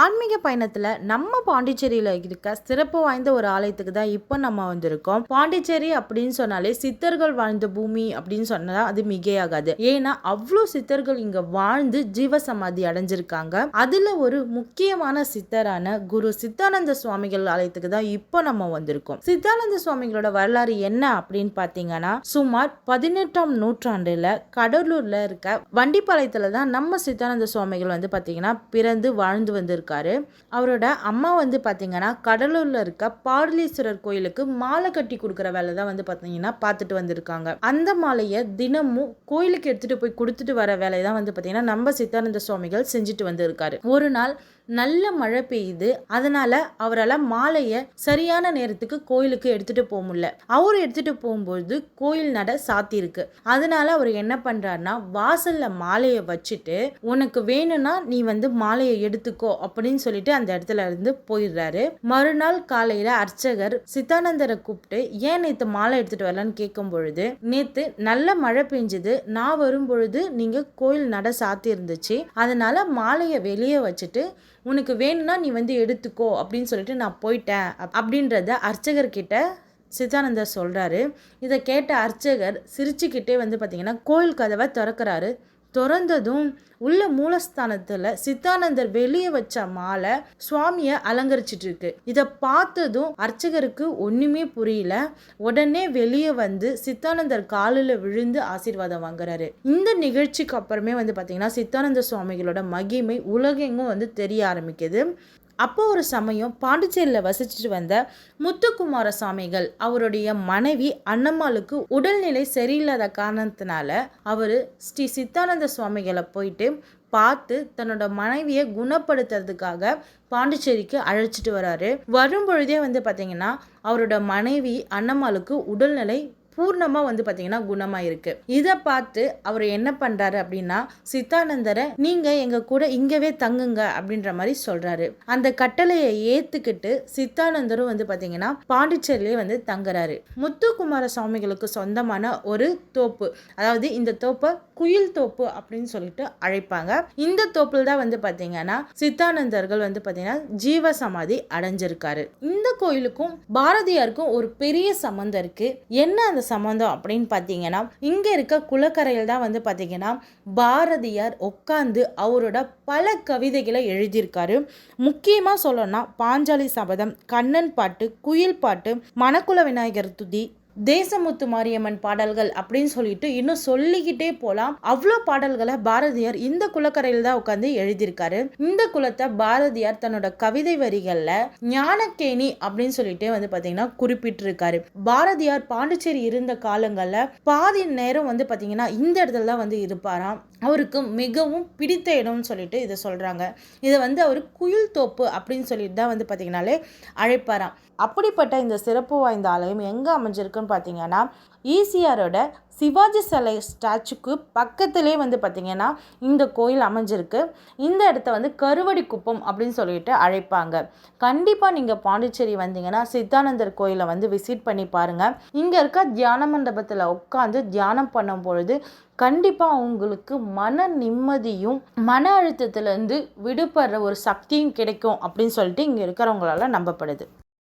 ஆன்மீக பயணத்தில் நம்ம பாண்டிச்சேரியில் இருக்க சிறப்பு வாய்ந்த ஒரு ஆலயத்துக்கு தான் இப்போ நம்ம வந்திருக்கோம். பாண்டிச்சேரி அப்படின்னு சொன்னாலே சித்தர்கள் வாழ்ந்த பூமி அப்படின்னு சொன்னால் அது மிகையாகாது. ஏன்னா அவ்வளோ சித்தர்கள் இங்கே வாழ்ந்து ஜீவசமாதி அடைஞ்சிருக்காங்க. அதில் ஒரு முக்கியமான சித்தரான குரு சித்தானந்த சுவாமிகள் ஆலயத்துக்கு தான் இப்போ நம்ம வந்திருக்கோம். சித்தானந்த சுவாமிகளோட வரலாறு என்ன அப்படின்னு பார்த்தீங்கன்னா சுமார் பதினெட்டாம் நூற்றாண்டுல கடலூர்ல இருக்க வண்டிப்பாளையத்துல தான் நம்ம சித்தானந்த சுவாமிகள் வந்து பார்த்தீங்கன்னா பிறந்து வாழ்ந்து வந்திருக்காரு. அவரோட அம்மா வந்து பார்த்திங்கன்னா கடலூரில் இருக்க பாடலீஸ்வரர் கோயிலுக்கு மாலை கட்டி கொடுக்குற வேலை தான் வந்து பார்த்தீங்கன்னா பார்த்துட்டு வந்திருக்காங்க. அந்த மாலையை தினமும் கோயிலுக்கு எடுத்துகிட்டு போய் கொடுத்துட்டு வர வேலையை தான் வந்து பார்த்திங்கன்னா நம்ம சித்தானந்த சுவாமிகள் செஞ்சுட்டு வந்திருக்காரு. ஒரு நாள் நல்ல மழை பெய்யுது. அதனால அவரால் மாலையை சரியான நேரத்துக்கு கோயிலுக்கு எடுத்துட்டு போக முடியல. அவர் எடுத்துட்டு போகும்போது கோயில் நட சாத்தியிருக்கு. அதனால அவர் என்ன பண்றாருன்னா வாசல்ல மாலையை வச்சுட்டு உனக்கு வேணும்னா நீ வந்து மாலையை எடுத்துக்கோ அப்படின்னு சொல்லிட்டு அந்த இடத்துல இருந்து போயிடுறாரு. மறுநாள் காலையில அர்ச்சகர் சித்தானந்தரை கூப்பிட்டு ஏன் நேத்து மாலை எடுத்துட்டு வரலன்னு கேட்கும் பொழுது நேத்து நல்ல மழை பெஞ்சது. நான் வரும் பொழுது நீங்க கோயில் நட சாத்தி இருந்துச்சு அதனால மாலையை வெளியே வச்சுட்டு உனக்கு வேணும்னா நீ வந்து எடுத்துக்கோ அப்படின்னு சொல்லிட்டு நான் போயிட்டேன். அப்படின்றத அர்ச்சகர்கிட்ட சித்தானந்தர் சொல்கிறாரு இதை கேட்ட அர்ச்சகர் சிரிச்சுக்கிட்டே வந்து பார்த்தீங்கன்னா கோயில் கதவை திறக்கிறாரு. திறந்ததும் உள்ள மூலஸ்தானத்தில் சித்தானந்தர் வெளியே வச்ச மாலை சுவாமியை அலங்கரிச்சிட்டு இருக்கு இதை பார்த்ததும் அர்ச்சகருக்கு ஒன்றுமே புரியல. உடனே வெளியே வந்து சித்தானந்தர் காலில் விழுந்து ஆசீர்வாதம் வாங்குறாரு. இந்த நிகழ்ச்சிக்கு அப்புறமே வந்து பார்த்தீங்கன்னா சித்தானந்த சுவாமிகளோட மகிமை உலகெங்கும் வந்து தெரிய ஆரம்பிக்குது. அப்போ ஒரு சமயம் பாண்டிச்சேரியில் வசிச்சுட்டு வந்த முத்துக்குமார சாமிகள் அவருடைய மனைவி அன்னம்மாளுக்கு உடல்நிலை சரியில்லாத காரணத்தினால அவர் ஸ்ரீ சித்தானந்த சுவாமிகளை போயிட்டு பார்த்து தன்னோட மனைவியை குணப்படுத்துறதுக்காக பாண்டிச்சேரிக்கு அழைச்சிட்டு வராரு. வரும் பொழுதே வந்து பார்த்தீங்கன்னா அவரோட மனைவி அன்னம்மாளுக்கு உடல்நிலை பூர்ணமாக வந்து பார்த்தீங்கன்னா குணமாக இருக்கு. இதை பார்த்து அவர் என்ன பண்ணுறாரு அப்படின்னா சித்தானந்தரை நீங்கள் எங்கள் கூட இங்கவே தங்குங்க அப்படின்ற மாதிரி சொல்கிறாரு அந்த கட்டளையை ஏற்றுக்கிட்டு சித்தானந்தரும் வந்து பார்த்தீங்கன்னா பாண்டிச்சேரியிலே வந்து தங்குறாரு. முத்துக்குமார சுவாமிகளுக்கு சொந்தமான ஒரு தோப்பு. அதாவது இந்த தோப்பை குயில் தோப்பு அப்படின்னு சொல்லிட்டு அழைப்பாங்க. இந்த தோப்பில் தான் வந்து பார்த்தீங்கன்னா சித்தானந்தர்கள் வந்து பார்த்தீங்கன்னா ஜீவ சமாதி அடைஞ்சிருக்காரு. இந்த கோயிலுக்கும் பாரதியாருக்கும் ஒரு பெரிய சம்மந்தம் இருக்கு. என்ன அந்த சம்மந்தம் அப்படின்னு பார்த்தீங்கன்னா இங்க இருக்க குளக்கரையில் தான் வந்து பார்த்தீங்கன்னா பாரதியார் உட்காந்து அவரோட பல கவிதைகளை எழுதியிருக்காரு. முக்கியமாக சொல்லணும்னா பாஞ்சாலி சபதம் கண்ணன் பாட்டு குயில் பாட்டு மணக்குல விநாயகர் துதி தேசமுத்து மாரியம்மன் பாடல்கள் அப்படின்னு சொல்லிட்டு இன்னும் சொல்லிக்கிட்டே போலாம். அவ்வளோ பாடல்களை பாரதியார் இந்த குலக்கரையில் தான் உட்காந்து எழுதியிருக்காரு. இந்த குலத்தை பாரதியார் தன்னோட கவிதை வரிகளில் ஞானக்கேணி அப்படின்னு சொல்லிட்டு வந்து பார்த்தீங்கன்னா குறிப்பிட்டிருக்காரு. பாரதியார் பாண்டிச்சேரி இருந்த காலங்களில் பாதி நேரம் வந்து பார்த்தீங்கன்னா இந்த இடத்துல தான் வந்து இருப்பாராம். அவருக்கு மிகவும் பிடித்த இடம்னு சொல்லிட்டு இதை சொல்கிறாங்க இதை வந்து அவர் குயில் தோப்பு அப்படின்னு சொல்லிட்டு தான் வந்து பார்த்திங்கனாலே அழைப்பாராம். அப்படிப்பட்ட இந்த சிறப்பு வாய்ந்த ஆலயம் எங்கே அமைஞ்சிருக்குன்னு பார்த்தீங்கன்னா ஈசிஆரோட சிவாஜி சிலை ஸ்டாச்சுக்கு பக்கத்திலே வந்து பார்த்திங்கன்னா இந்த கோயில் அமைஞ்சிருக்கு. இந்த இடத்த வந்து கருவடி குப்பம் அப்படின்னு சொல்லிட்டு அழைப்பாங்க. கண்டிப்பாக நீங்கள் பாண்டிச்சேரி வந்தீங்கன்னா சித்தானந்தர் கோயிலை வந்து விசிட் பண்ணி பாருங்கள் இங்கே இருக்க தியான மண்டபத்தில் உட்காந்து தியானம் பண்ணும் பொழுது கண்டிப்பாக உங்களுக்கு மன நிம்மதியும் மன அழுத்தத்திலேருந்து விடுபடுற ஒரு சக்தியும் கிடைக்கும் அப்படின்னு சொல்லிட்டு இங்கே இருக்கிறவங்களால நம்பப்படுது.